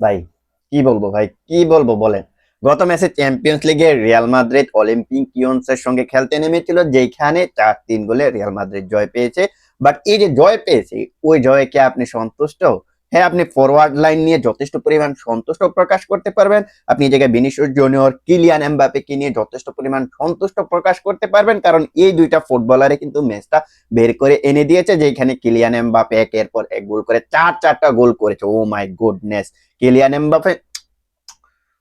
ভাই, কি বলব ভাই, কি বলব বলেন। গত ম্যাচে চ্যাম্পিয়ন্স লিগে রিয়াল মাদ্রিদ অলিম্পিক কিয়ন্সের সঙ্গে খেলতে নেমেছিল যেখানে চার তিন গোলে রিয়াল মাদ্রিদ জয় পেয়েছে। বাট এই যে জয় পেয়েছে, ওই জয়ে কি আপনি সন্তুষ্ট? হ্যাঁ আপনি ফরওয়ার্ড লাইন নিয়ে যথেষ্ট পরিমাণ সন্তুষ্ট প্রকাশ করতে পারবেন। আপনি এই জায়গায় বিনিশিয়াস জুনিয়র কিলিয়ান এমবাপেকে নিয়ে যথেষ্ট পরিমাণ সন্তুষ্ট প্রকাশ করতে পারবেন, কারণ এই দুইটা ফুটবলারে কিন্তু ম্যাচটা বের করে এনে দিয়েছে, যেখানে কিলিয়ান এমবাপে একের পর এক গোল করে চার চারটা গোল করেছে। Oh my goodness Kylian Mbappe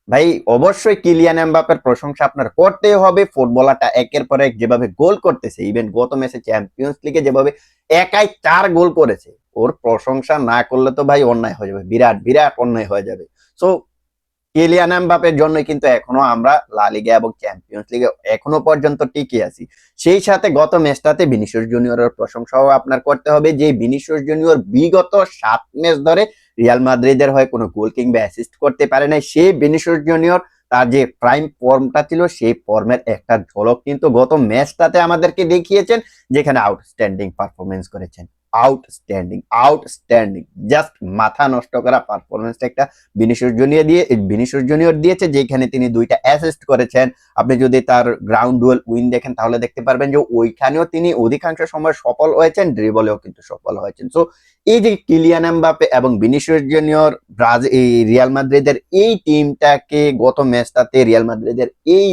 ভাই, অবশ্যই কিলিয়ান এমবাপের প্রশংসা আপনার করতেই হবে। ফুটবলারটা একের পর এক যেভাবে গোল করতেছে ইভেন গত ম্যাচে চ্যাম্পিয়ন্স লিগে যেভাবে একাই চার গোল করেছে। ওর প্রশংসা না করলে তো ভাই অন্যায় হয়ে যাবে। বিরাট বিরাট অন্যায় হয়ে যাবে। সো কিলিয়ান এমবাপের জন্য কিন্তু এখনও আমরা লা লিগা এবং চ্যাম্পিয়ন্স লিগে এখনও পর্যন্ত টিকে আছি। সেই সাথে গত ম্যাচটাতে ভিনিসিয়াস জুনিয়রের প্রশংসাও আপনার করতে হবে। যে ভিনিসিয়াস জুনিয়র বিগত সাত ম্যাচ ধরে রিয়াল মাদ্রিদের হয়ে কোনো গোল কিংবা অ্যাসিস্ট করতে পারে নাই, সেই ভিনিসিয়াস জুনিয়র তার যে প্রাইম ফর্মটা ছিল, সেই ফর্মের একটা ঝলক কিন্তু গত ম্যাচটাতে আমাদেরকে দেখিয়েছেন, যেখানে আউটস্ট্যান্ডিং পারফরমেন্স করেছেন। আউটস্ট্যান্ডিং আউটস্ট্যান্ডিং জাস্ট মাথা নষ্ট করা পারফরমেন্সটা একটা ভিনিসিয়াস জুনিয়র দিয়ে ভিনিসিয়াস জুনিয়র দিয়েছে, যেখানে তিনি দুইটা অ্যাসিস্ট করেছেন। আপনি যদি তার গ্রাউন্ড ডুয়েল উইন দেখেন, তাহলে দেখতে পারবেন যে ওইখানেও তিনি অধিকাংশ সময় সফল হয়েছেন ড্রিবলেও কিন্তু সফল হয়েছেন। সো এই যে কিলিয়ান এমবাপে এবং ভিনিসিয়াস জুনিয়র ব্রাজিল রিয়াল মাদ্রিদের এই টিমটাকে গত ম্যাচটাতে রিয়াল মাদ্রিদের এই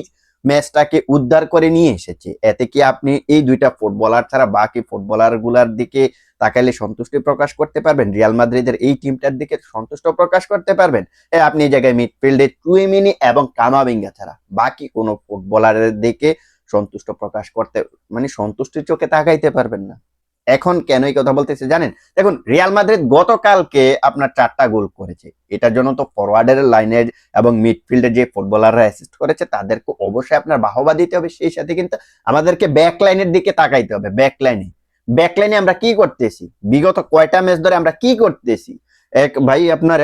ম্যাচটাকে উদ্ধার করে নিয়ে এসেছে। এতে কি আপনি এই দুইটা ফুটবলার ছাড়া বাকি ফুটবলারগুলার দিকে তাকাইলে সন্তুষ্টি প্রকাশ করতে পারবেন? রিয়াল মাদ্রিদের এই টিমটার দিকে সন্তুষ্ট প্রকাশ করতে পারবেন? আপনি এই জায়গায় মিডফিল্ডে টুইমিনি এবং কামাবিঙ্গা ছাড়া বাকি কোনো ফুটবলারের দিকে সন্তুষ্ট প্রকাশ করতে মানে সন্তুষ্টির চোখে তাকাইতে পারবেন না। এখন কেন এই কথা বলতেছে জানেন? দেখুন, রিয়াল মাদ্রিদ গতকালকে আপনার চারটা গোল করেছে। এটার জন্য তো ফরওয়ার্ডের লাইনের এবং মিডফিল্ডের যে ফুটবলাররা অ্যাসিস্ট করেছে, তাদেরকে অবশ্যই আপনার বাহবা দিতে হবে। সেই সাথে কিন্তু আমাদেরকে ব্যাক লাইনের দিকে তাকাইতে হবে। ব্যাক লাইনে ব্যাক লাইনে আমরা কি করতেছি? বিগত কয়টা ম্যাচ ধরে আমরা কি করতেছি? এক ভাই আপনার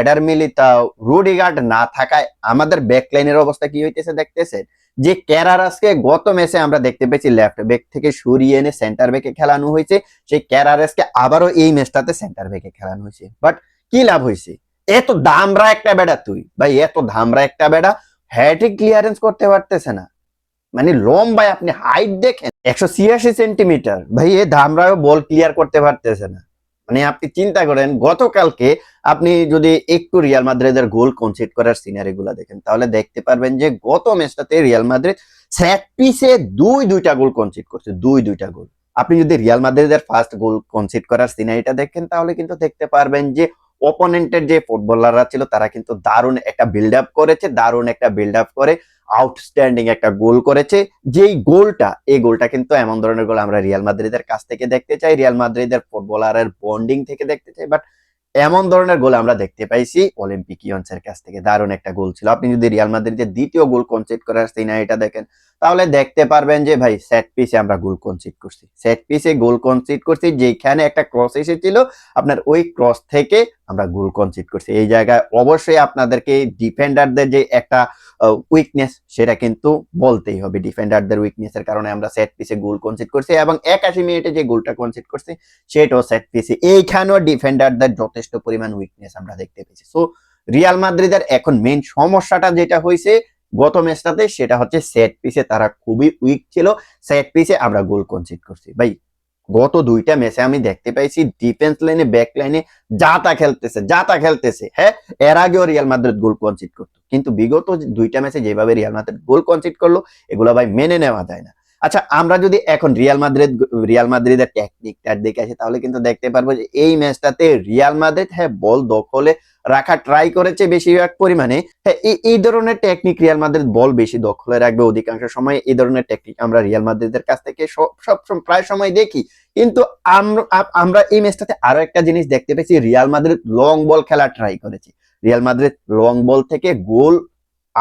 এডার মিলিতাও রুডিগার্ড না থাকায় আমাদের ব্যাক লাইনের অবস্থা কি হইতেছে দেখতেছেন? যে ক্যারারাসকে গত ম্যাচে আমরা দেখতে পেয়েছি লেফট ব্যাক থেকে সরিয়ে এনে সেন্টার ব্যাকে খেলানো হয়েছে। সেই ক্যারারাসকে আবারও এই ম্যাচটাতে সেন্টার ব্যাকে খেলানো হয়েছে। বাট কি লাভ হয়েছে? এত দামরা একটা বেড়া তুই। ভাই, এত দামরা একটা বেড়া হ্যাট্রিক ক্লিয়ারেন্স করতে পারতেছে না। মানে লম্বায় আপনি হাইট দেখেন, একশো ছিয়াশি সেন্টিমিটার ভাই, এ ধামরাও বল ক্লিয়ার করতে পারতেছে না। মানে আপনি চিন্তা করেন, গতকালকে আপনি যদি একটু রিয়াল মাদ্রিদের গোল কনসিড করার সিনারি গুলা দেখেন, তাহলে দেখতে পারবেন যে গত ম্যাচটাতে রিয়াল মাদ্রিদ সেট পিসে দুই, দুইটা গোল কনসিড করছে, দুই, দুইটা গোল। আপনি যদি রিয়াল মাদ্রিদের ফার্স্ট গোল কনসিড করার সিনারিটা দেখেন, তাহলে কিন্তু দেখতে পারবেন যে অপোনেন্টের যে ফুটবলাররা ছিল, তারা কিন্তু দারুণ একটা বিল্ড আপ করেছে, দারুণ একটা বিল্ড আপ করে আউটস্ট্যান্ডিং একটা গোল করেছে। যেই গোলটা এই গোলটা কিন্তু এমন ধরনের গোল আমরা রিয়াল মাদ্রিদের কাছ থেকে দেখতে চাই রিয়াল মাদ্রিদের ফুটবলারের বন্ডিং থেকে দেখতে চাই বাট এমন ধরনের গোল আমরা দেখতে পাইছি অলিম্পিকিয়ন্সের কাছ থেকে। দারুণ একটা গোল ছিল। আপনি যদি রিয়াল মাদ্রিদের দ্বিতীয় গোল কনসিড না এটা দেখেন তাহলে দেখতে পারবেন যে ভাই সেট পিসে আমরা গোল কনসিড করছি। সেট পিসে গোল কনসিড করছি, যেখানে একটা ক্রস এসেছিল, আপনার ওই ক্রস থেকে আমরা গোল কনসিড করছি। এই জায়গায় অবশ্যই আপনাদেরকে ডিফেন্ডারদের যে একটা উইকনেস সেটা কিন্তু বলতেই হবে। ডিফেন্ডারদের উইকনেসের কারণে আমরা সেট পিসে গোল কনসিড করছি এবং একাশি মিনিটে যে গোলটা কনসিড করছি, সেটাও সেট পিসে এইখানেও ডিফেন্ডারদের যথেষ্ট পরিমাণ উইকনেস আমরা দেখতে পেয়েছি। সো রিয়াল মাদ্রিদের এখন মেইন সমস্যাটা যেটা হয়েছে গত ম্যাচটাতে সেটা হচ্ছে সেট পিসে তারা খুবই উইক ছিল। সেট পিসে আমরা গোল কনসিড করছি। ভাই, গত দুইটা ম্যাচে আমি দেখতে পাইছি ডিফেন্স লাইনে ব্যাক লাইনে যা তা খেলতেছে, যা তা খেলতেছে। হ্যাঁ এর আগেও রিয়াল মাদ্রিদ গোল কনসিড করতো। কিন্তু বিগত দুইটা ম্যাচে যেভাবে রিয়াল মাদ্রিদ গোল কনসিড করল, এগুলো ভাই মেনে নেওয়া যায় না। আচ্ছা আমরা যদি এখন রিয়াল মাদ্রিদ রিয়াল মাদ্রিদের টেকনিকটার দিকে আসি, তাহলে কিন্তু দেখতে পারব যে এই ম্যাচটাতে রিয়াল মাদ্রিদ হ্যাঁ বল দখলে রাখা ট্রাই করেছে বেশিরভাগ পরিমাণে। হ্যাঁ এই- ধরনের টেকনিক রিয়াল মাদ্রিদ বল বেশি দখলে রাখবে অধিকাংশ সময়। এই ধরনের টেকনিক আমরা রিয়াল মাদ্রিদের কাছ থেকে সব প্রায় সময় দেখি। কিন্তু আমরা এই ম্যাচটাতে আরও একটা জিনিস দেখতে পেয়েছি। রিয়াল মাদ্রিদ লং বল খেলা ট্রাই করেছে। রিয়াল মাদ্রিদ লং বল থেকে গোল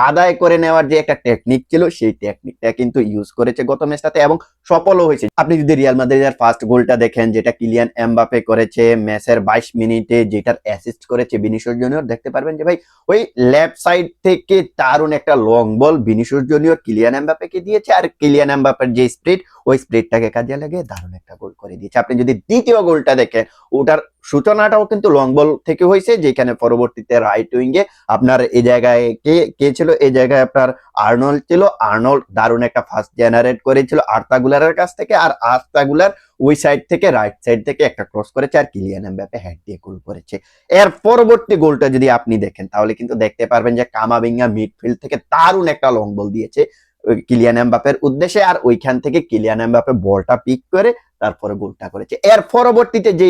আদায় করে নেওয়ার যে একটা টেকনিক ছিল, সেই টেকনিকটা কিন্তু ইউজ করেছে গত ম্যাচটাতে এবং সফলও হয়েছে। আপনি যদি রিয়াল মাদ্রিদের ফার্স্ট গোলটা দেখেন, যেটা কিলিয়ান এমবাপে করেছে ম্যাচের বাইশ মিনিটে যেটার অ্যাসিস্ট করেছে বিনিশোর জুনিয়র দেখতে পারবেন যে ভাই, ওই লেফট সাইড থেকে দারুণ একটা long ball Vinicius Junior Kylian এমবাপেকে দিয়েছে। আর কিলিয়ান এমবাপের যে স্প্রিড ওই স্প্রিডটাকে কাজে লাগে দারুণ একটা গোল করে দিয়েছে। আপনি যদি দ্বিতীয় গোলটা দেখেন, ওটার সূচনাটাও কিন্তু লং বল থেকে হয়েছে, যেখানে পরবর্তীতে রাইট উইঙ্গে আপনার এই জায়গায় কে কে ছিল? এই জায়গায় আপনার আর্নল্ড ছিল। আর্নল্ড দারুণ একটা ফার্স্ট জেনারেট করেছিল আর্তাগুলারের কাছ থেকে, আর আর্তাগুলার ওই সাইড থেকে রাইট সাইড থেকে একটা ক্রস করেছে, আর কিলিয়ান এমবাপে হেড দিয়ে গোল করেছে। এর পরবর্তী গোলটা যদি আপনি দেখেন, তাহলে কিন্তু দেখতে পারবেন যে কামাবিঙ্গা মিডফিল্ড থেকে দারুণ একটা লং বল দিয়েছে কিলিয়ান এমবাপের উদ্দেশ্যে, আর ওইখান থেকে কিলিয়ান এমবাপে বলটা পিক করে তারপরে গোলটা করেছে। এর পরবর্তীতে যে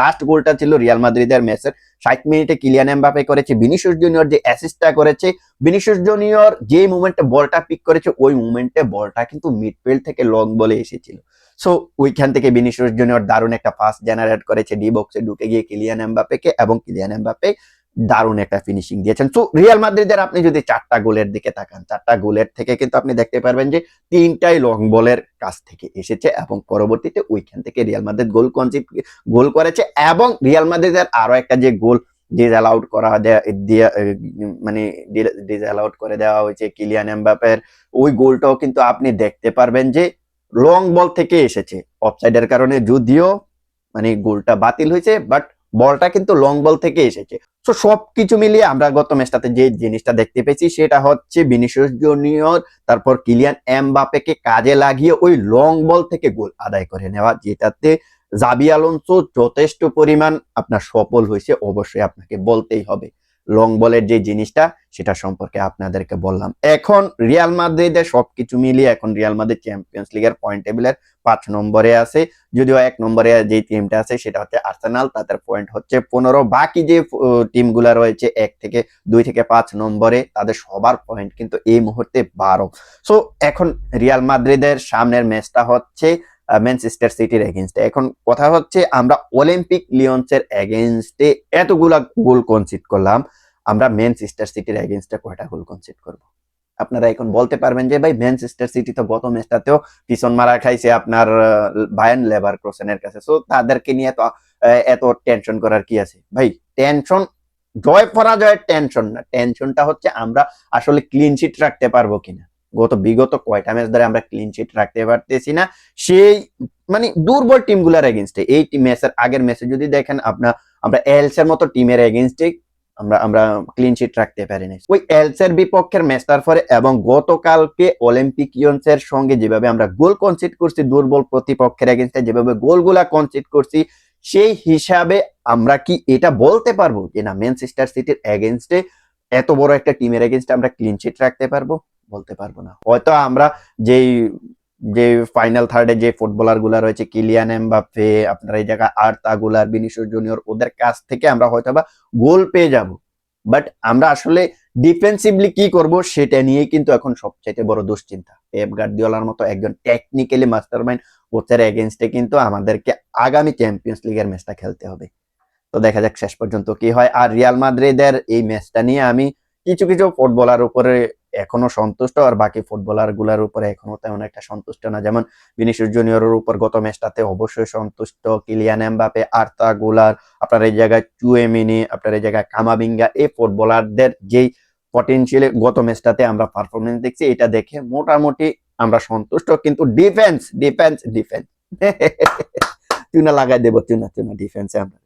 লাস্ট গোলটা ছিল রিয়াল মাদ্রিদের ম্যাচের, ষাট মিনিটে কিলিয়ান এমবাপে করেছে বিনিশিয়াস জুনিয়র যে অ্যাসিস্টটা করেছে বিনিশিয়াস জুনিয়র যে মুমেন্টে বলটা পিক করেছে, ওই মুমেন্টে বলটা কিন্তু মিডফিল্ড থেকে লং বলে এসেছিল। সো ওইখান থেকে বিনিশিয়াস জুনিয়র দারুণ একটা পাস জেনারেট করেছে ডি বক্সে ঢুকে গিয়ে কিলিয়ান এমবাপেকে এবং কিলিয়ান এমবাপে দারুণ একটা ফিনিশিং দিয়েছেন। তো রিয়াল মাদ্রিদের আপনি যদি চারটা গোলের দিকে তাকান, চারটা গোলের থেকে কিন্তু আপনি দেখতে পারবেন যে তিনটাই লং বলের কাছ থেকে এসেছে এবং পরবর্তীতে ওইখান থেকে Real Madrid goal concede goal করেছে এবং রিয়াল মাদ্রিদের আরও একটা যে গোল ডিজ অ্যালাউড করা দেয়া- মানে ডিজ অ্যালাউড করে দেওয়া হয়েছে কিলিয়ান এমবাপের ওই গোলটাও কিন্তু আপনি দেখতে পারবেন যে লং বল থেকে এসেছে। অফসাইডের কারণে যদিও মানে গোলটা বাতিল হয়েছে বাট বলটা কিন্তু লং বল থেকে এসেছে। তো সবকিছু মিলিয়ে আমরা গত ম্যাচটাতে যে জিনিসটা দেখতে পেয়েছি, সেটা হচ্ছে বিনিশিয়াস জুনিয়র তারপর কিলিয়ান এমবাপেকে কাজে লাগিয়ে ওই লং বল থেকে গোল আদায় করে নেওয়া, যেটাতে জাবি আলোনসো যথেষ্ট পরিমাণ আপনার সফল হয়েছে, অবশ্যই আপনাকে বলতেই হবে। লং বলের যে জিনিসটা, সেটা সম্পর্কে আপনাদেরকে বললাম। এখন রিয়াল মাদ্রিদের সবকিছু মিলিয়ে এখন রিয়াল মাদ্রিদ চ্যাম্পিয়ন্স লিগের পয়েন্ট টেবিলের পাঁচ নম্বরে আছে। যদিও এক নম্বরে যে টিমটা আছে, সেটা হচ্ছে আর্সেনাল তাদের পয়েন্ট হচ্ছে পনেরো। বাকি যে টিমগুলা রয়েছে, এক থেকে দুই থেকে পাঁচ নম্বরে, তাদের সবার পয়েন্ট কিন্তু এই মুহূর্তে বারো। সো এখন রিয়াল মাদ্রিদের সামনের ম্যাচটা হচ্ছে ম্যানচেস্টার সিটির এগেনস্টে এখন কথা হচ্ছে, আমরা অলিম্পিক লিওন্সের এগেনস্টে এতগুলা গোল কনসিড করলাম, আমরা ম্যানচেস্টার সিটির এগেনস্টে কয়টা গোল কনসিড করব? আপনারা এখন বলতে পারবেন যে, ভাই ম্যানচেস্টার সিটি তো গত ম্যাচটাতেও পিছন মারা খাইছে আপনার বায়ান লেবার ক্রোসেনের কাছে। সো তাদেরকে নিয়ে তো এত টেনশন করার কি আছে? ভাই টেনশন জয় পরাজয়ের টেনশন না। টেনশনটা হচ্ছে, আমরা আসলে ক্লিন শিট রাখতে পারব কিনা। গত বিগত কয়টা ম্যাচ ধরে আমরা ক্লিন শিট রাখতে পারতেছি না, সেই মানে দুর্বল টিমগুলোর এগেনস্টে এই ম্যাচের আগের ম্যাচে যদি দেখেন আপনার আমরা এলস এর মতো টিমের এগেনস্টে আমরা আমরা ক্লিন শিট রাখতে পারিনি। ওই এলস এর বিপক্ষের ম্যাচটার পরে এবং গতকালকে অলিম্পিকিয়ন্স এর সঙ্গে যেভাবে আমরা গোল কনসিড করছি, দুর্বল প্রতিপক্ষের এগেনস্টে যেভাবে গোলগুলা কনসিড করছি, সেই হিসাবে আমরা কি এটা বলতে পারব? যে না ম্যানচেস্টার সিটির এগেনস্টে এত বড় একটা টিমের এগেনস্টে আমরা ক্লিন শিট রাখতে পারব? বলতে পারব না। হয়তো আমরা যেই যে ফাইনাল থার্ডে যে ফুটবলারগুলা রয়েছে কিলিয়ান এমবাপে আপনার এই জায়গায় আর্তা গুলার বিনিশিয়াস জুনিয়র ওদের কাছ থেকে আমরা হয়তো বা গোল পেয়ে যাব। বাট আমরা আসলে ডিফেন্সিভলি কি করব সেটা নিয়ে কিন্তু এখন সবচাইতে বড় দুশ্চিন্তা। পেপ গার্দিওলার মতো একজন টেকনিক্যালি মাস্টারমাইন্ড কোচের এগেনস্টে কিন্তু আমাদেরকে আগামী চ্যাম্পিয়ন্স লিগের ম্যাচটা খেলতে হবে। তো দেখা যাক শেষ পর্যন্ত কি হয়। আর রিয়াল মাদ্রিদের এই ম্যাচটা নিয়ে আমি কিছু কিছু ফুটবলার উপরে এখনও সন্তুষ্ট আর বাকি ফুটবলারগুলার উপরে এখনও তেমন একটা সন্তুষ্ট না। যেমন বিনিশিয়াস জুনিয়রের উপর গত ম্যাচটাতে অবশ্যই সন্তুষ্ট। কিলিয়ান এমবাপে, আর্তা গুলার, আপনার এই জায়গায় চুয়েমিনি, আপনার এই জায়গায় কামাবিঙ্গা, এই ফুটবলারদের যেই পটেনশিয়ালি গত ম্যাচটাতে আমরা পারফরমেন্স দেখছি, এটা দেখে মোটামুটি আমরা সন্তুষ্ট। কিন্তু ডিফেন্স ডিফেন্স ডিফেন্স চুনা লাগাই দেবো, চুনা চুনা ডিফেন্সে আমরা।